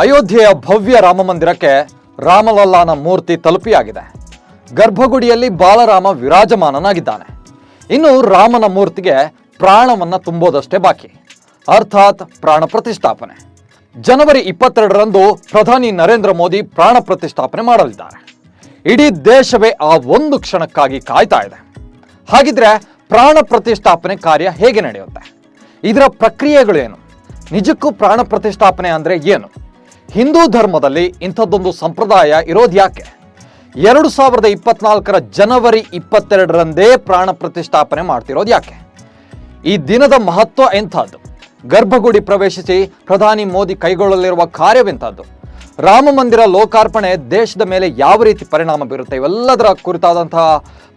ಅಯೋಧ್ಯೆಯ ಭವ್ಯ ರಾಮ ಮಂದಿರಕ್ಕೆ ರಾಮಲಲ್ಲಾನ ಮೂರ್ತಿ ತಲುಪಿಯಾಗಿದೆ. ಗರ್ಭಗುಡಿಯಲ್ಲಿ ಬಾಲರಾಮ ವಿರಾಜಮಾನನಾಗಿದ್ದಾನೆ. ಇನ್ನು ರಾಮನ ಮೂರ್ತಿಗೆ ಪ್ರಾಣವನ್ನ ತುಂಬೋದಷ್ಟೇ ಬಾಕಿ. ಅರ್ಥಾತ್ ಪ್ರಾಣ ಪ್ರತಿಷ್ಠಾಪನೆ. ಜನವರಿ ಇಪ್ಪತ್ತೆರಡರಂದು ಪ್ರಧಾನಿ ನರೇಂದ್ರ ಮೋದಿ ಪ್ರಾಣ ಪ್ರತಿಷ್ಠಾಪನೆ ಮಾಡಲಿದ್ದಾರೆ. ಇಡೀ ದೇಶವೇ ಆ ಒಂದು ಕ್ಷಣಕ್ಕಾಗಿ ಕಾಯ್ತಾ ಇದೆ. ಹಾಗಿದ್ರೆ ಪ್ರಾಣ ಪ್ರತಿಷ್ಠಾಪನೆ ಕಾರ್ಯ ಹೇಗೆ ನಡೆಯುತ್ತೆ? ಇದರ ಪ್ರಕ್ರಿಯೆಗಳೇನು? ನಿಜಕ್ಕೂ ಪ್ರಾಣ ಪ್ರತಿಷ್ಠಾಪನೆ ಅಂದರೆ ಏನು? ಹಿಂದೂ ಧರ್ಮದಲ್ಲಿ ಇಂಥದ್ದೊಂದು ಸಂಪ್ರದಾಯ ಇರೋದು ಯಾಕೆ? ಎರಡು ಸಾವಿರದ ಇಪ್ಪತ್ನಾಲ್ಕರ ಜನವರಿ ಇಪ್ಪತ್ತೆರಡರಂದೇ ಪ್ರಾಣ ಪ್ರತಿಷ್ಠಾಪನೆ ಮಾಡ್ತಿರೋದು ಯಾಕೆ? ಈ ದಿನದ ಮಹತ್ವ ಎಂಥದ್ದು? ಗರ್ಭಗುಡಿ ಪ್ರವೇಶಿಸಿ ಪ್ರಧಾನಿ ಮೋದಿ ಕೈಗೊಳ್ಳಲಿರುವ ಕಾರ್ಯವೆಂಥದ್ದು? ರಾಮ ಮಂದಿರ ಲೋಕಾರ್ಪಣೆ ದೇಶದ ಮೇಲೆ ಯಾವ ರೀತಿ ಪರಿಣಾಮ ಬೀರುತ್ತೆ ಇವೆಲ್ಲದರ ಕುರಿತಾದಂತಹ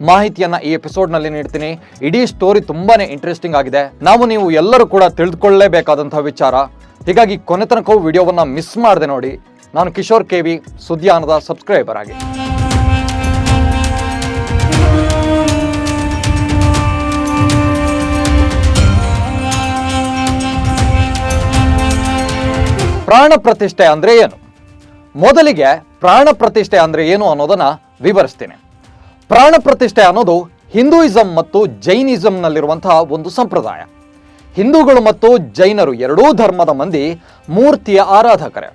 ಮಾಹಿತಿಯನ್ನ ಈ ಎಪಿಸೋಡ್ನಲ್ಲಿ ನೀಡ್ತೀನಿ. ಇಡೀ ಸ್ಟೋರಿ ತುಂಬಾನೇ ಇಂಟ್ರೆಸ್ಟಿಂಗ್ ಆಗಿದೆ. ನಾವು ನೀವು ಎಲ್ಲರೂ ಕೂಡ ತಿಳಿದುಕೊಳ್ಳಲೇಬೇಕಾದಂತಹ ವಿಚಾರ. ಹೀಗಾಗಿ ಕೊನೆ ತನಕವೂ ವಿಡಿಯೋವನ್ನ ಮಿಸ್ ಮಾಡದೆ ನೋಡಿ. ನಾನು ಕಿಶೋರ್ ಕೆ ವಿ ಸುದ್ಯಾನದ ಸಬ್ಸ್ಕ್ರೈಬರ್ ಆಗಿ. ಪ್ರಾಣ ಪ್ರತಿಷ್ಠೆ ಅಂದ್ರೆ ಏನು? ಮೊದಲಿಗೆ ಪ್ರಾಣ ಪ್ರತಿಷ್ಠೆ ಅಂದ್ರೆ ಏನು ಅನ್ನೋದನ್ನ ವಿವರಿಸ್ತೀನಿ. ಪ್ರಾಣ ಪ್ರತಿಷ್ಠೆ ಅನ್ನೋದು ಹಿಂದೂಯಿಸಂ ಮತ್ತು ಜೈನಿಸಂನಲ್ಲಿರುವಂತಹ ಒಂದು ಸಂಪ್ರದಾಯ. ಹಿಂದೂಗಳು ಮತ್ತು ಜೈನರು ಎರಡೂ ಧರ್ಮದ ಮಂದಿ ಮೂರ್ತಿಯ ಆರಾಧಕರೇ.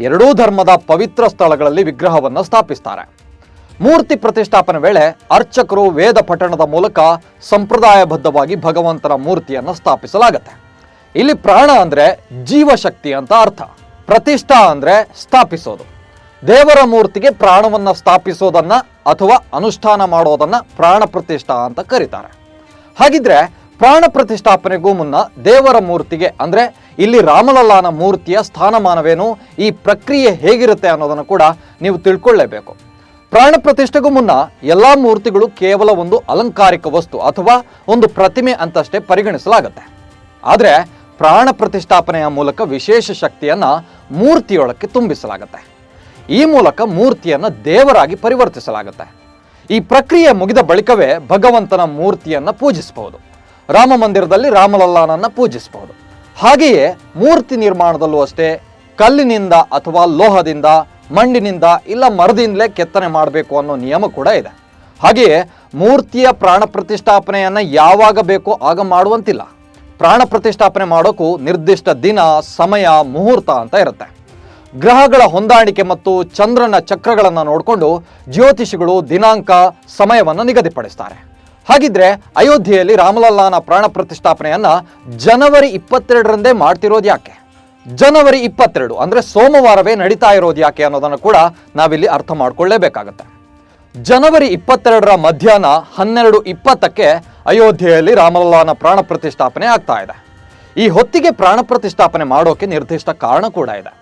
ಎರಡೂ ಧರ್ಮದ ಪವಿತ್ರ ಸ್ಥಳಗಳಲ್ಲಿ ವಿಗ್ರಹವನ್ನು ಸ್ಥಾಪಿಸ್ತಾರೆ. ಮೂರ್ತಿ ಪ್ರತಿಷ್ಠಾಪನೆ ವೇಳೆ ಅರ್ಚಕರು ವೇದ ಪಠಣದ ಮೂಲಕ ಸಂಪ್ರದಾಯಬದ್ಧವಾಗಿ ಭಗವಂತನ ಮೂರ್ತಿಯನ್ನು ಸ್ಥಾಪಿಸಲಾಗುತ್ತೆ. ಇಲ್ಲಿ ಪ್ರಾಣ ಅಂದ್ರೆ ಜೀವಶಕ್ತಿ ಅಂತ ಅರ್ಥ. ಪ್ರತಿಷ್ಠಾ ಅಂದರೆ ಸ್ಥಾಪಿಸೋದು. ದೇವರ ಮೂರ್ತಿಗೆ ಪ್ರಾಣವನ್ನು ಸ್ಥಾಪಿಸೋದನ್ನು ಅಥವಾ ಅನುಷ್ಠಾನ ಮಾಡೋದನ್ನು ಪ್ರಾಣ ಪ್ರತಿಷ್ಠಾ ಅಂತ ಕರೀತಾರೆ. ಹಾಗಿದ್ರೆ ಪ್ರಾಣ ಪ್ರತಿಷ್ಠಾಪನೆಗೂ ಮುನ್ನ ದೇವರ ಮೂರ್ತಿಗೆ ಅಂದರೆ ಇಲ್ಲಿ ರಾಮಲಲ್ಲಾನ ಮೂರ್ತಿಯ ಸ್ಥಾನಮಾನವೇನು, ಈ ಪ್ರಕ್ರಿಯೆ ಹೇಗಿರುತ್ತೆ ಅನ್ನೋದನ್ನು ಕೂಡ ನೀವು ತಿಳ್ಕೊಳ್ಳೇಬೇಕು. ಪ್ರಾಣ ಪ್ರತಿಷ್ಠೆಗೂ ಮುನ್ನ ಎಲ್ಲ ಮೂರ್ತಿಗಳು ಕೇವಲ ಒಂದು ಅಲಂಕಾರಿಕ ವಸ್ತು ಅಥವಾ ಒಂದು ಪ್ರತಿಮೆ ಅಂತಷ್ಟೇ ಪರಿಗಣಿಸಲಾಗುತ್ತೆ. ಆದರೆ ಪ್ರಾಣ ಪ್ರತಿಷ್ಠಾಪನೆಯ ಮೂಲಕ ವಿಶೇಷ ಶಕ್ತಿಯನ್ನ ಮೂರ್ತಿಯೊಳಕ್ಕೆ ತುಂಬಿಸಲಾಗುತ್ತೆ. ಈ ಮೂಲಕ ಮೂರ್ತಿಯನ್ನು ದೇವರಾಗಿ ಪರಿವರ್ತಿಸಲಾಗುತ್ತೆ. ಈ ಪ್ರಕ್ರಿಯೆ ಮುಗಿದ ಬಳಿಕವೇ ಭಗವಂತನ ಮೂರ್ತಿಯನ್ನು ಪೂಜಿಸಬಹುದು. ರಾಮ ಮಂದಿರದಲ್ಲಿ ರಾಮಲಲ್ಲಾನನ್ನು ಪೂಜಿಸಬಹುದು. ಹಾಗೆಯೇ ಮೂರ್ತಿ ನಿರ್ಮಾಣದಲ್ಲೂ ಅಷ್ಟೇ ಕಲ್ಲಿನಿಂದ ಅಥವಾ ಲೋಹದಿಂದ, ಮಣ್ಣಿನಿಂದ ಇಲ್ಲ ಮರದಿಂದಲೇ ಕೆತ್ತನೆ ಮಾಡಬೇಕು ಅನ್ನೋ ನಿಯಮ ಕೂಡ ಇದೆ. ಹಾಗೆಯೇ ಮೂರ್ತಿಯ ಪ್ರಾಣ ಪ್ರತಿಷ್ಠಾಪನೆಯನ್ನು ಯಾವಾಗ ಬೇಕೋ ಆಗ ಮಾಡುವಂತಿಲ್ಲ. ಪ್ರಾಣ ಪ್ರತಿಷ್ಠಾಪನೆ ಮಾಡೋಕ್ಕೂ ನಿರ್ದಿಷ್ಟ ದಿನ, ಸಮಯ, ಮುಹೂರ್ತ ಅಂತ ಇರುತ್ತೆ. ಗ್ರಹಗಳ ಹೊಂದಾಣಿಕೆ ಮತ್ತು ಚಂದ್ರನ ಚಕ್ರಗಳನ್ನು ನೋಡಿಕೊಂಡು ಜ್ಯೋತಿಷಿಗಳು ದಿನಾಂಕ, ಸಮಯವನ್ನು ನಿಗದಿಪಡಿಸ್ತಾರೆ. ಹಾಗಿದ್ರೆ ಅಯೋಧ್ಯೆಯಲ್ಲಿ ರಾಮಲಲ್ಲಾನ ಪ್ರಾಣ ಪ್ರತಿಷ್ಠಾಪನೆಯನ್ನ ಜನವರಿ ಇಪ್ಪತ್ತೆರಡರಂದೇ ಮಾಡ್ತಿರೋದು ಯಾಕೆ? ಜನವರಿ ಇಪ್ಪತ್ತೆರಡು ಅಂದ್ರೆ ಸೋಮವಾರವೇ ನಡೀತಾ ಇರೋದು ಯಾಕೆ ಅನ್ನೋದನ್ನು ಕೂಡ ನಾವಿಲ್ಲಿ ಅರ್ಥ ಮಾಡ್ಕೊಳ್ಳೇಬೇಕಾಗತ್ತೆ. ಜನವರಿ ಇಪ್ಪತ್ತೆರಡರ ಮಧ್ಯಾಹ್ನ ಹನ್ನೆರಡು ಇಪ್ಪತ್ತಕ್ಕೆ ಅಯೋಧ್ಯೆಯಲ್ಲಿ ರಾಮಲಲ್ಲಾನ ಪ್ರಾಣ ಪ್ರತಿಷ್ಠಾಪನೆ ಆಗ್ತಾ ಇದೆ. ಈ ಹೊತ್ತಿಗೆ ಪ್ರಾಣ ಪ್ರತಿಷ್ಠಾಪನೆ ಮಾಡೋಕೆ ನಿರ್ದಿಷ್ಟ ಕಾರಣ ಕೂಡ ಇದೆ.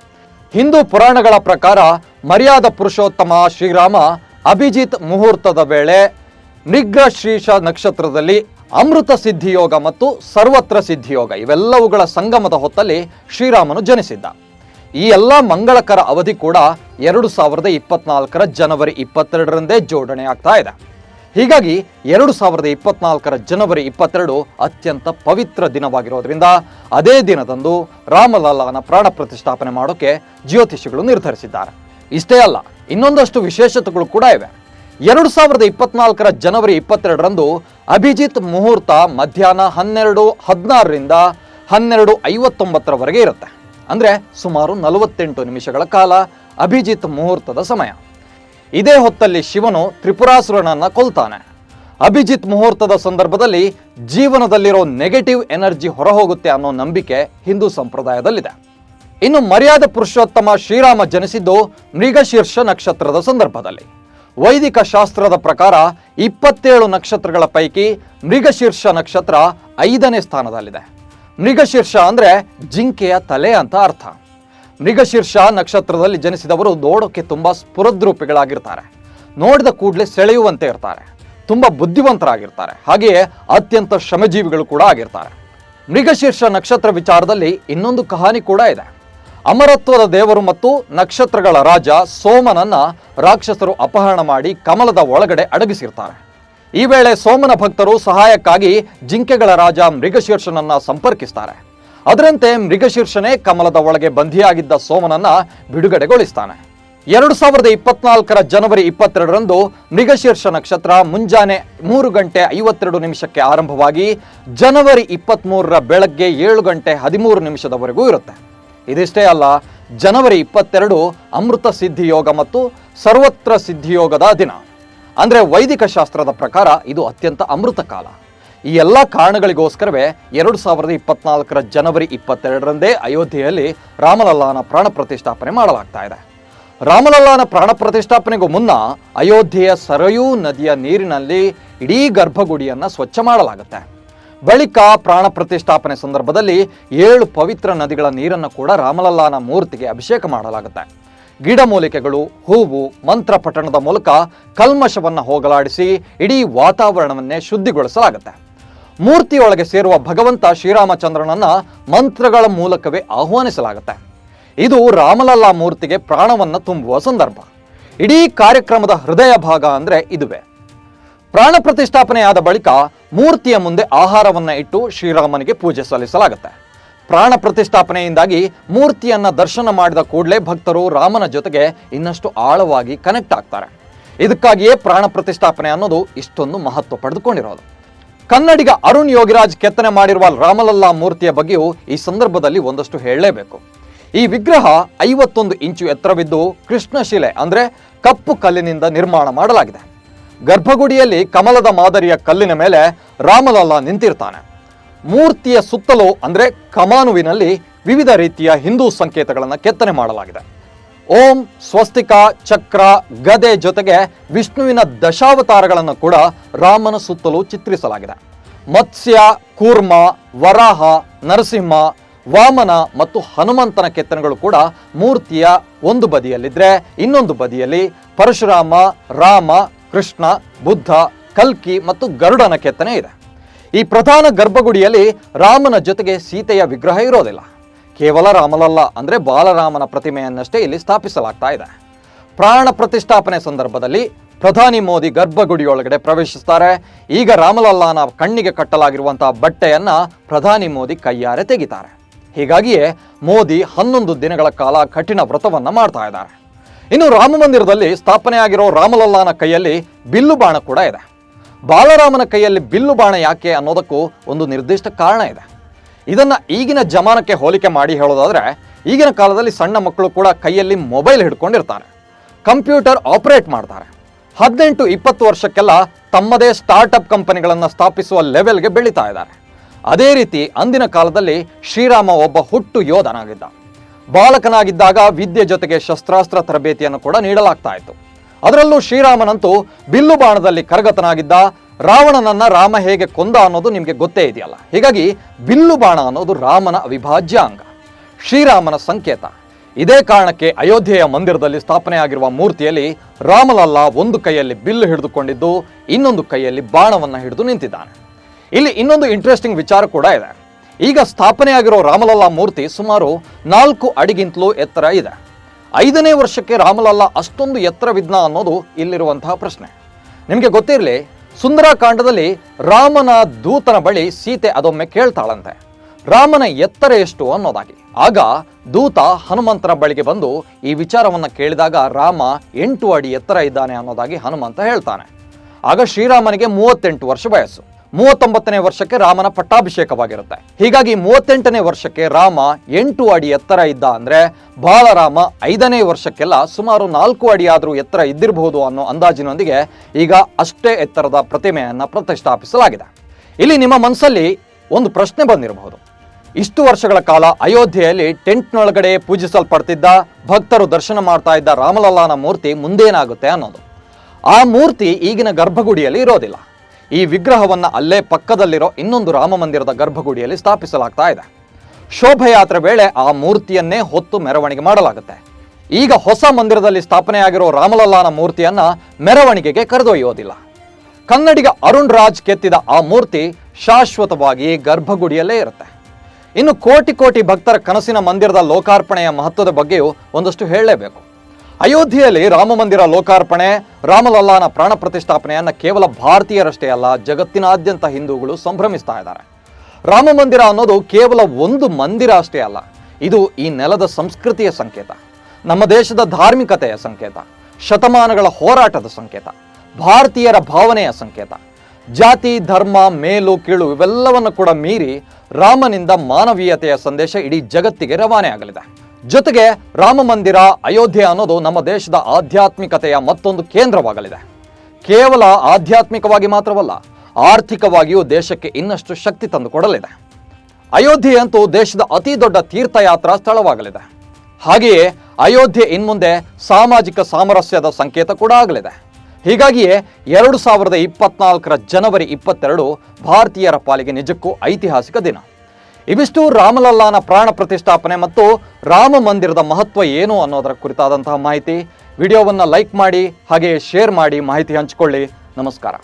ಹಿಂದೂ ಪುರಾಣಗಳ ಪ್ರಕಾರ ಮರ್ಯಾದ ಪುರುಷೋತ್ತಮ ಶ್ರೀರಾಮ ಅಭಿಜಿತ್ ಮುಹೂರ್ತದ ವೇಳೆ ಮೃಗಶೀರ್ಷ ನಕ್ಷತ್ರದಲ್ಲಿ ಅಮೃತ ಸಿದ್ಧಿಯೋಗ ಮತ್ತು ಸರ್ವತ್ರ ಸಿದ್ಧಿಯೋಗ ಇವೆಲ್ಲವುಗಳ ಸಂಗಮದ ಹೊತ್ತಲ್ಲಿ ಶ್ರೀರಾಮನು ಜನಿಸಿದ್ದ. ಈ ಎಲ್ಲ ಮಂಗಳಕರ ಅವಧಿ ಕೂಡ ಎರಡು ಸಾವಿರದ ಇಪ್ಪತ್ನಾಲ್ಕರ ಜನವರಿ ಇಪ್ಪತ್ತೆರಡರಂದೇ ಜೋಡಣೆ ಆಗ್ತಾ ಇದೆ. ಹೀಗಾಗಿ ಎರಡು ಸಾವಿರದ ಇಪ್ಪತ್ನಾಲ್ಕರ ಜನವರಿ ಇಪ್ಪತ್ತೆರಡು ಅತ್ಯಂತ ಪವಿತ್ರ ದಿನವಾಗಿರೋದ್ರಿಂದ ಅದೇ ದಿನದಂದು ರಾಮಲಲ್ಲಾನ ಪ್ರಾಣ ಪ್ರತಿಷ್ಠಾಪನೆ ಮಾಡೋಕೆ ಜ್ಯೋತಿಷಿಗಳು ನಿರ್ಧರಿಸಿದ್ದಾರೆ. ಇಷ್ಟೇ ಅಲ್ಲ, ಇನ್ನೊಂದಷ್ಟು ವಿಶೇಷತೆಗಳು ಕೂಡ ಇವೆ. ಎರಡು ಸಾವಿರದ ಇಪ್ಪತ್ನಾಲ್ಕರ ಜನವರಿ ಇಪ್ಪತ್ತೆರಡರಂದು ಅಭಿಜಿತ್ ಮುಹೂರ್ತ ಮಧ್ಯಾಹ್ನ ಹನ್ನೆರಡು ಹದಿನಾರರಿಂದ ಹನ್ನೆರಡು ಐವತ್ತೊಂಬತ್ತರವರೆಗೆ ಇರುತ್ತೆ. ಅಂದ್ರೆ ಸುಮಾರು ನಲವತ್ತೆಂಟು ನಿಮಿಷಗಳ ಕಾಲ ಅಭಿಜಿತ್ ಮುಹೂರ್ತದ ಸಮಯ. ಇದೇ ಹೊತ್ತಲ್ಲಿ ಶಿವನು ತ್ರಿಪುರಾಸುರನನ್ನ ಕೊಲ್ತಾನೆ. ಅಭಿಜಿತ್ ಮುಹೂರ್ತದ ಸಂದರ್ಭದಲ್ಲಿ ಜೀವನದಲ್ಲಿರೋ ನೆಗೆಟಿವ್ ಎನರ್ಜಿ ಹೊರಹೋಗುತ್ತೆ ಅನ್ನೋ ನಂಬಿಕೆ ಹಿಂದೂ ಸಂಪ್ರದಾಯದಲ್ಲಿದೆ. ಇನ್ನು ಮರ್ಯಾದ ಪುರುಷೋತ್ತಮ ಶ್ರೀರಾಮ ಜನಿಸಿದ್ದು ಮೃಗಶೀರ್ಷ ನಕ್ಷತ್ರದ ಸಂದರ್ಭದಲ್ಲಿ. ವೈದಿಕ ಶಾಸ್ತ್ರದ ಪ್ರಕಾರ ಇಪ್ಪತ್ತೇಳು ನಕ್ಷತ್ರಗಳ ಪೈಕಿ ಮೃಗಶೀರ್ಷ ನಕ್ಷತ್ರ ಐದನೇ ಸ್ಥಾನದಲ್ಲಿದೆ. ಮೃಗಶೀರ್ಷ ಅಂದ್ರೆ ಜಿಂಕೆಯ ತಲೆ ಅಂತ ಅರ್ಥ. ಮೃಗಶೀರ್ಷ ನಕ್ಷತ್ರದಲ್ಲಿ ಜನಿಸಿದವರು ನೋಡೋಕೆ ತುಂಬ ಸ್ಫುರದ್ರೂಪಿಗಳಾಗಿರ್ತಾರೆ. ನೋಡಿದ ಕೂಡಲೇ ಸೆಳೆಯುವಂತೆ ಇರ್ತಾರೆ. ತುಂಬ ಬುದ್ಧಿವಂತರಾಗಿರ್ತಾರೆ. ಹಾಗೆಯೇ ಅತ್ಯಂತ ಶ್ರಮಜೀವಿಗಳು ಕೂಡ ಆಗಿರ್ತಾರೆ. ಮೃಗಶೀರ್ಷ ನಕ್ಷತ್ರ ವಿಚಾರದಲ್ಲಿ ಇನ್ನೊಂದು ಕಹಾನಿ ಕೂಡ ಇದೆ. ಅಮರತ್ವದ ದೇವರು ಮತ್ತು ನಕ್ಷತ್ರಗಳ ರಾಜ ಸೋಮನನ್ನ ರಾಕ್ಷಸರು ಅಪಹರಣ ಮಾಡಿ ಕಮಲದ ಒಳಗಡೆ ಅಡಗಿಸಿರ್ತಾರೆ. ಈ ವೇಳೆ ಸೋಮನ ಭಕ್ತರು ಸಹಾಯಕ್ಕಾಗಿ ಜಿಂಕೆಗಳ ರಾಜ ಮೃಗಶೀರ್ಷನನ್ನ ಸಂಪರ್ಕಿಸ್ತಾರೆ. ಅದರಂತೆ ಮೃಗಶೀರ್ಷನೇ ಕಮಲದ ಒಳಗೆ ಬಂಧಿಯಾಗಿದ್ದ ಸೋಮನನ್ನ ಬಿಡುಗಡೆಗೊಳಿಸ್ತಾನೆ. ಎರಡು ಸಾವಿರದ ಇಪ್ಪತ್ನಾಲ್ಕರ ಜನವರಿ ಇಪ್ಪತ್ತೆರಡರಂದು ಮೃಗಶೀರ್ಷ ನಕ್ಷತ್ರ ಮುಂಜಾನೆ ಮೂರು ಗಂಟೆ ಐವತ್ತೆರಡು ನಿಮಿಷಕ್ಕೆ ಆರಂಭವಾಗಿ ಜನವರಿ ಇಪ್ಪತ್ತ್ಮೂರರ ಬೆಳಗ್ಗೆ ಏಳು ಗಂಟೆ ಹದಿಮೂರು ನಿಮಿಷದವರೆಗೂ ಇರುತ್ತೆ. ಇದಿಷ್ಟೇ ಅಲ್ಲ, ಜನವರಿ ಇಪ್ಪತ್ತೆರಡು ಅಮೃತ ಸಿದ್ಧಿಯೋಗ ಮತ್ತು ಸರ್ವತ್ರ ಸಿದ್ಧಿಯೋಗದ ದಿನ. ಅಂದರೆ ವೈದಿಕ ಶಾಸ್ತ್ರದ ಪ್ರಕಾರ ಇದು ಅತ್ಯಂತ ಅಮೃತ ಕಾಲ. ಈ ಎಲ್ಲ ಕಾರಣಗಳಿಗೋಸ್ಕರವೇ ಎರಡು ಸಾವಿರದ ಇಪ್ಪತ್ನಾಲ್ಕರ ಜನವರಿ ಇಪ್ಪತ್ತೆರಡರಂದೇ ಅಯೋಧ್ಯೆಯಲ್ಲಿ ರಾಮಲಲ್ಲಾನ ಪ್ರಾಣ ಪ್ರತಿಷ್ಠಾಪನೆ ಮಾಡಲಾಗ್ತಾ ಇದೆ. ರಾಮಲಲ್ಲಾನ ಪ್ರಾಣ ಪ್ರತಿಷ್ಠಾಪನೆಗೂ ಮುನ್ನ ಅಯೋಧ್ಯೆಯ ಸರಯೂ ನದಿಯ ನೀರಿನಲ್ಲಿ ಇಡೀ ಗರ್ಭಗುಡಿಯನ್ನು ಸ್ವಚ್ಛ ಮಾಡಲಾಗುತ್ತೆ. ಬಳಿಕ ಪ್ರಾಣ ಪ್ರತಿಷ್ಠಾಪನೆ ಸಂದರ್ಭದಲ್ಲಿ ಏಳು ಪವಿತ್ರ ನದಿಗಳ ನೀರನ್ನು ಕೂಡ ರಾಮಲಲ್ಲಾನ ಮೂರ್ತಿಗೆ ಅಭಿಷೇಕ ಮಾಡಲಾಗುತ್ತೆ. ಗಿಡಮೂಲಿಕೆಗಳು ಹೂವು, ಮಂತ್ರ ಪಠಣದ ಮೂಲಕ ಕಲ್ಮಶವನ್ನು ಹೋಗಲಾಡಿಸಿ ಇಡೀ ವಾತಾವರಣವನ್ನೇ ಶುದ್ಧಿಗೊಳಿಸಲಾಗುತ್ತೆ. ಮೂರ್ತಿಯೊಳಗೆ ಸೇರುವ ಭಗವಂತ ಶ್ರೀರಾಮಚಂದ್ರನನ್ನ ಮಂತ್ರಗಳ ಮೂಲಕವೇ ಆಹ್ವಾನಿಸಲಾಗುತ್ತೆ. ಇದು ರಾಮಲಲ್ಲಾ ಮೂರ್ತಿಗೆ ಪ್ರಾಣವನ್ನು ತುಂಬುವ ಸಂದರ್ಭ. ಇಡೀ ಕಾರ್ಯಕ್ರಮದ ಹೃದಯ ಭಾಗ ಅಂದ್ರೆ ಇದುವೇ. ಪ್ರಾಣ ಪ್ರತಿಷ್ಠಾಪನೆಯಾದ ಬಳಿಕ ಮೂರ್ತಿಯ ಮುಂದೆ ಆಹಾರವನ್ನ ಇಟ್ಟು ಶ್ರೀರಾಮನಿಗೆ ಪೂಜೆ ಸಲ್ಲಿಸಲಾಗುತ್ತೆ. ಪ್ರಾಣ ಪ್ರತಿಷ್ಠಾಪನೆಯಿಂದಾಗಿ ಮೂರ್ತಿಯನ್ನ ದರ್ಶನ ಮಾಡಿದ ಕೂಡಲೇ ಭಕ್ತರು ರಾಮನ ಜೊತೆಗೆ ಇನ್ನಷ್ಟು ಆಳವಾಗಿ ಕನೆಕ್ಟ್ ಆಗ್ತಾರೆ. ಇದಕ್ಕಾಗಿಯೇ ಪ್ರಾಣ ಪ್ರತಿಷ್ಠಾಪನೆ ಅನ್ನೋದು ಇಷ್ಟೊಂದು ಮಹತ್ವ ಪಡೆದುಕೊಂಡಿರೋದು. ಕನ್ನಡಿಗ ಅರುಣ್ ಯೋಗಿರಾಜ್ ಕೆತ್ತನೆ ಮಾಡಿರುವ ರಾಮಲಲ್ಲಾ ಮೂರ್ತಿಯ ಬಗ್ಗೆಯೂ ಈ ಸಂದರ್ಭದಲ್ಲಿ ಒಂದಷ್ಟು ಹೇಳಲೇಬೇಕು. ಈ ವಿಗ್ರಹ ಐವತ್ತೊಂದು ಇಂಚು ಎತ್ತರವಿದ್ದು ಕೃಷ್ಣಶಿಲೆ ಅಂದರೆ ಕಪ್ಪು ಕಲ್ಲಿನಿಂದ ನಿರ್ಮಾಣ ಮಾಡಲಾಗಿದೆ. ಗರ್ಭಗುಡಿಯಲ್ಲಿ ಕಮಲದ ಮಾದರಿಯ ಕಲ್ಲಿನ ಮೇಲೆ ರಾಮಲಲ್ಲಾ ನಿಂತಿರ್ತಾನೆ. ಮೂರ್ತಿಯ ಸುತ್ತಲೂ ಅಂದರೆ ಕಮಾನುವಿನಲ್ಲಿ ವಿವಿಧ ರೀತಿಯ ಹಿಂದೂ ಸಂಕೇತಗಳನ್ನು ಕೆತ್ತನೆ ಮಾಡಲಾಗಿದೆ. ಓಂ ಸ್ವಸ್ತಿಕ ಚಕ್ರ ಗದೆ ಜೊತೆಗೆ ವಿಷ್ಣುವಿನ ದಶಾವತಾರಗಳನ್ನು ಕೂಡ ರಾಮನ ಸುತ್ತಲೂ ಚಿತ್ರಿಸಲಾಗಿದೆ. ಮತ್ಸ್ಯ, ಕೂರ್ಮ, ವರಾಹ, ನರಸಿಂಹ, ವಾಮನ ಮತ್ತು ಹನುಮಂತನ ಕೆತ್ತನೆಗಳು ಕೂಡ ಮೂರ್ತಿಯ ಒಂದು ಬದಿಯಲ್ಲಿದ್ದರೆ ಇನ್ನೊಂದು ಬದಿಯಲ್ಲಿ ಪರಶುರಾಮ, ರಾಮ, ಕೃಷ್ಣ, ಬುದ್ಧ, ಕಲ್ಕಿ ಮತ್ತು ಗರುಡನ ಕೆತ್ತನೆ ಇದೆ. ಈ ಪ್ರಧಾನ ಗರ್ಭಗುಡಿಯಲ್ಲಿ ರಾಮನ ಜೊತೆಗೆ ಸೀತೆಯ ವಿಗ್ರಹ ಇರೋದಿಲ್ಲ. ಕೇವಲ ರಾಮಲಲ್ಲ ಅಂದರೆ ಬಾಲರಾಮನ ಪ್ರತಿಮೆಯನ್ನಷ್ಟೇ ಇಲ್ಲಿ ಸ್ಥಾಪಿಸಲಾಗ್ತಾ ಇದೆ. ಪ್ರಾಣ ಪ್ರತಿಷ್ಠಾಪನೆ ಸಂದರ್ಭದಲ್ಲಿ ಪ್ರಧಾನಿ ಮೋದಿ ಗರ್ಭಗುಡಿಯೊಳಗಡೆ ಪ್ರವೇಶಿಸ್ತಾರೆ. ಈಗ ರಾಮಲಲ್ಲಾನ ಕಣ್ಣಿಗೆ ಕಟ್ಟಲಾಗಿರುವಂತಹ ಬಟ್ಟೆಯನ್ನು ಪ್ರಧಾನಿ ಮೋದಿ ಕೈಯಾರೆ ತೆಗಿತಾರೆ. ಹೀಗಾಗಿಯೇ ಮೋದಿ ಹನ್ನೊಂದು ದಿನಗಳ ಕಾಲ ಕಠಿಣ ವ್ರತವನ್ನು ಮಾಡ್ತಾ ಇದ್ದಾರೆ. ಇನ್ನು ರಾಮ ಮಂದಿರದಲ್ಲಿ ಸ್ಥಾಪನೆಯಾಗಿರೋ ರಾಮಲಲ್ಲಾನ ಕೈಯಲ್ಲಿ ಬಿಲ್ಲು ಬಾಣ ಕೂಡ ಇದೆ. ಬಾಲರಾಮನ ಕೈಯಲ್ಲಿ ಬಿಲ್ಲು ಬಾಣ ಯಾಕೆ ಅನ್ನೋದಕ್ಕೂ ಒಂದು ನಿರ್ದಿಷ್ಟ ಕಾರಣ ಇದೆ. ಇದನ್ನ ಈಗಿನ ಜಮಾನಕ್ಕೆ ಹೋಲಿಕೆ ಮಾಡಿ ಹೇಳೋದಾದ್ರೆ, ಈಗಿನ ಕಾಲದಲ್ಲಿ ಸಣ್ಣ ಮಕ್ಕಳು ಕೂಡ ಕೈಯಲ್ಲಿ ಮೊಬೈಲ್ ಹಿಡ್ಕೊಂಡಿರ್ತಾರೆ. ಕಂಪ್ಯೂಟರ್ ಆಪರೇಟ್ ಮಾಡ್ತಾರೆ. ಹದಿನೆಂಟು ಇಪ್ಪತ್ತು ವರ್ಷಕ್ಕೆಲ್ಲ ತಮ್ಮದೇ ಸ್ಟಾರ್ಟಪ್ ಕಂಪನಿಗಳನ್ನು ಸ್ಥಾಪಿಸುವ ಲೆವೆಲ್ಗೆ ಬೆಳೀತಾ ಇದ್ದಾರೆ. ಅದೇ ರೀತಿ ಅಂದಿನ ಕಾಲದಲ್ಲಿ ಶ್ರೀರಾಮ ಒಬ್ಬ ಹುಟ್ಟು ಯೋಧನಾಗಿದ್ದ. ಬಾಲಕನಾಗಿದ್ದಾಗ ವಿದ್ಯೆ ಜೊತೆಗೆ ಶಸ್ತ್ರಾಸ್ತ್ರ ತರಬೇತಿಯನ್ನು ಕೂಡ ನೀಡಲಾಗ್ತಾ ಇತ್ತು. ಅದರಲ್ಲೂ ಶ್ರೀರಾಮನಂತೂ ಬಿಲ್ಲು ಬಾಣದಲ್ಲಿ ಕರಗತನಾಗಿದ್ದ ರಾವಣನನ್ನ ರಾಮ ಹೇಗೆ ಕೊಂದ ಅನ್ನೋದು ನಿಮಗೆ ಗೊತ್ತೇ ಇದೆಯಲ್ಲ? ಹೀಗಾಗಿ ಬಿಲ್ಲು ಬಾಣ ಅನ್ನೋದು ರಾಮನ ಅವಿಭಾಜ್ಯ ಅಂಗ. ಶ್ರೀರಾಮನ ಸಂಕೇತ. ಇದೇ ಕಾರಣಕ್ಕೆ ಅಯೋಧ್ಯೆಯ ಮಂದಿರದಲ್ಲಿ ಸ್ಥಾಪನೆಯಾಗಿರುವ ಮೂರ್ತಿಯಲ್ಲಿ ರಾಮಲಲ್ಲ ಒಂದು ಕೈಯಲ್ಲಿ ಬಿಲ್ಲು ಹಿಡಿದುಕೊಂಡಿದ್ದು, ಇನ್ನೊಂದು ಕೈಯಲ್ಲಿ ಬಾಣವನ್ನು ಹಿಡಿದು ನಿಂತಿದ್ದಾನೆ. ಇಲ್ಲಿ ಇನ್ನೊಂದು ಇಂಟ್ರೆಸ್ಟಿಂಗ್ ವಿಚಾರ ಕೂಡ ಇದೆ. ಈಗ ಸ್ಥಾಪನೆಯಾಗಿರೋ ರಾಮಲಲ್ಲಾ ಮೂರ್ತಿ ಸುಮಾರು ನಾಲ್ಕು ಅಡಿಗಿಂತಲೂ ಎತ್ತರ ಇದೆ. ಐದನೇ ವರ್ಷಕ್ಕೆ ರಾಮಲಲ್ಲ ಅಷ್ಟೊಂದು ಎತ್ತರವಿದ್ನ ಅನ್ನೋದು ಇಲ್ಲಿರುವಂತಹ ಪ್ರಶ್ನೆ. ನಿಮಗೆ ಗೊತ್ತಿರಲಿ ಸುಂದರಕಾಂಡದಲ್ಲಿ ರಾಮನ ದೂತನ ಬಳಿ ಸೀತೆ ಅದೊಮ್ಮೆ ಕೇಳ್ತಾಳಂತೆ. ರಾಮನ ಎತ್ತರ ಎಷ್ಟು ಅನ್ನೋದಾಗಿ. ಆಗ ದೂತ ಹನುಮಂತನ ಬಳಿಗೆ ಬಂದು ಈ ವಿಚಾರವನ್ನ ಕೇಳಿದಾಗ ರಾಮ ಎಂಟು ಅಡಿ ಎತ್ತರ ಇದ್ದಾನೆ ಅನ್ನೋದಾಗಿ ಹನುಮಂತ ಹೇಳ್ತಾನೆ. ಆಗ ಶ್ರೀರಾಮನಿಗೆ ಮೂವತ್ತೆಂಟು ವರ್ಷ ವಯಸ್ಸು. ಮೂವತ್ತೊಂಬತ್ತನೇ ವರ್ಷಕ್ಕೆ ರಾಮನ ಪಟ್ಟಾಭಿಷೇಕವಾಗಿರುತ್ತೆ. ಹೀಗಾಗಿ ಮೂವತ್ತೆಂಟನೇ ವರ್ಷಕ್ಕೆ ರಾಮ ಎಂಟು ಅಡಿ ಎತ್ತರ ಇದ್ದ ಅಂದ್ರೆ ಬಾಲರಾಮ ಐದನೇ ವರ್ಷಕ್ಕೆಲ್ಲ ಸುಮಾರು ನಾಲ್ಕು ಅಡಿ ಆದರೂ ಎತ್ತರ ಇದ್ದಿರಬಹುದು ಅನ್ನೋ ಅಂದಾಜಿನೊಂದಿಗೆ ಈಗ ಅಷ್ಟೇ ಎತ್ತರದ ಪ್ರತಿಮೆಯನ್ನು ಪ್ರತಿಷ್ಠಾಪಿಸಲಾಗಿದೆ. ಇಲ್ಲಿ ನಿಮ್ಮ ಮನಸ್ಸಲ್ಲಿ ಒಂದು ಪ್ರಶ್ನೆ ಬಂದಿರಬಹುದು. ಇಷ್ಟು ವರ್ಷಗಳ ಕಾಲ ಅಯೋಧ್ಯೆಯಲ್ಲಿ ಟೆಂಟ್ನೊಳಗಡೆ ಪೂಜಿಸಲ್ಪಡ್ತಿದ್ದ ಭಕ್ತರು ದರ್ಶನ ಮಾಡ್ತಾ ಇದ್ದ ರಾಮಲಲ್ಲಾನ ಮೂರ್ತಿ ಮುಂದೇನಾಗುತ್ತೆ ಅನ್ನೋದು. ಆ ಮೂರ್ತಿ ಈಗಿನ ಗರ್ಭಗುಡಿಯಲ್ಲಿ ಇರೋದಿಲ್ಲ. ಈ ವಿಗ್ರಹವನ್ನು ಅಲ್ಲೇ ಪಕ್ಕದಲ್ಲಿರೋ ಇನ್ನೊಂದು ರಾಮ ಮಂದಿರದ ಗರ್ಭಗುಡಿಯಲ್ಲಿ ಸ್ಥಾಪಿಸಲಾಗ್ತಾ ಇದೆ. ಶೋಭಯಾತ್ರೆ ವೇಳೆ ಆ ಮೂರ್ತಿಯನ್ನೇ ಹೊತ್ತು ಮೆರವಣಿಗೆ ಮಾಡಲಾಗುತ್ತೆ. ಈಗ ಹೊಸ ಮಂದಿರದಲ್ಲಿ ಸ್ಥಾಪನೆಯಾಗಿರೋ ರಾಮಲಲ್ಲಾನ ಮೂರ್ತಿಯನ್ನ ಮೆರವಣಿಗೆಗೆ ಕರೆದೊಯ್ಯೋದಿಲ್ಲ. ಕನ್ನಡಿಗ ಅರುಣ್ ರಾಜ್ ಕೆತ್ತಿದ ಆ ಮೂರ್ತಿ ಶಾಶ್ವತವಾಗಿ ಗರ್ಭಗುಡಿಯಲ್ಲೇ ಇರುತ್ತೆ. ಇನ್ನು ಕೋಟಿ ಕೋಟಿ ಭಕ್ತರ ಕನಸಿನ ಮಂದಿರದ ಲೋಕಾರ್ಪಣೆಯ ಮಹತ್ವದ ಬಗ್ಗೆಯೂ ಒಂದಷ್ಟು ಹೇಳಲೇಬೇಕು. ಅಯೋಧ್ಯೆಯಲ್ಲಿ ರಾಮ ಮಂದಿರ ಲೋಕಾರ್ಪಣೆ ರಾಮಲಲ್ಲಾನ ಪ್ರಾಣ ಪ್ರತಿಷ್ಠಾಪನೆಯನ್ನ ಕೇವಲ ಭಾರತೀಯರಷ್ಟೇ ಅಲ್ಲ, ಜಗತ್ತಿನಾದ್ಯಂತ ಹಿಂದೂಗಳು ಸಂಭ್ರಮಿಸ್ತಾ ಇದ್ದಾರೆ. ರಾಮ ಮಂದಿರ ಅನ್ನೋದು ಕೇವಲ ಒಂದು ಮಂದಿರ ಅಷ್ಟೇ ಅಲ್ಲ, ಇದು ಈ ನೆಲದ ಸಂಸ್ಕೃತಿಯ ಸಂಕೇತ, ನಮ್ಮ ದೇಶದ ಧಾರ್ಮಿಕತೆಯ ಸಂಕೇತ, ಶತಮಾನಗಳ ಹೋರಾಟದ ಸಂಕೇತ, ಭಾರತೀಯರ ಭಾವನೆಯ ಸಂಕೇತ, ಜಾತಿ, ಧರ್ಮ, ಮೇಲು, ಕೀಳು ಇವೆಲ್ಲವನ್ನು ಕೂಡ ಮೀರಿ ರಾಮನಿಂದ ಮಾನವೀಯತೆಯ ಸಂದೇಶ ಇಡೀ ಜಗತ್ತಿಗೆ ರವಾನೆ ಆಗಲಿದೆ ಜೊತೆಗೆ ರಾಮ ಮಂದಿರ, ಅಯೋಧ್ಯೆ ಅನ್ನೋದು ನಮ್ಮ ದೇಶದ ಆಧ್ಯಾತ್ಮಿಕತೆಯ ಮತ್ತೊಂದು ಕೇಂದ್ರವಾಗಲಿದೆ. ಕೇವಲ ಆಧ್ಯಾತ್ಮಿಕವಾಗಿ ಮಾತ್ರವಲ್ಲ, ಆರ್ಥಿಕವಾಗಿಯೂ ದೇಶಕ್ಕೆ ಇನ್ನಷ್ಟು ಶಕ್ತಿ ತಂದುಕೊಡಲಿದೆ ಅಯೋಧ್ಯೆ ಅಂತೂ ದೇಶದ ಅತಿ ದೊಡ್ಡ ತೀರ್ಥಯಾತ್ರಾ ಸ್ಥಳವಾಗಲಿದೆ. ಹಾಗೆಯೇ ಅಯೋಧ್ಯೆ ಇನ್ಮುಂದೆ ಸಾಮಾಜಿಕ ಸಾಮರಸ್ಯದ ಸಂಕೇತ ಕೂಡ ಆಗಲಿದೆ. ಹೀಗಾಗಿಯೇ ಎರಡು ಸಾವಿರದ ಇಪ್ಪತ್ನಾಲ್ಕರ ಜನವರಿ ಇಪ್ಪತ್ತೆರಡು ಭಾರತೀಯರ ಪಾಲಿಗೆ ನಿಜಕ್ಕೂ ಐತಿಹಾಸಿಕ ದಿನ. ಇವಿಷ್ಟು ರಾಮಲಲ್ಲಾನ ಪ್ರಾಣ ಪ್ರತಿಷ್ಠಾಪನೆ ಮತ್ತು ರಾಮ ಮಂದಿರದ ಮಹತ್ವ ಏನು ಅನ್ನೋದರ ಕುರಿತಾದಂತಹ ಮಾಹಿತಿ. ವಿಡಿಯೋವನ್ನು ಲೈಕ್ ಮಾಡಿ, ಹಾಗೆಯೇ ಶೇರ್ ಮಾಡಿ ಮಾಹಿತಿ ಹಂಚಿಕೊಳ್ಳಿ. ನಮಸ್ಕಾರ.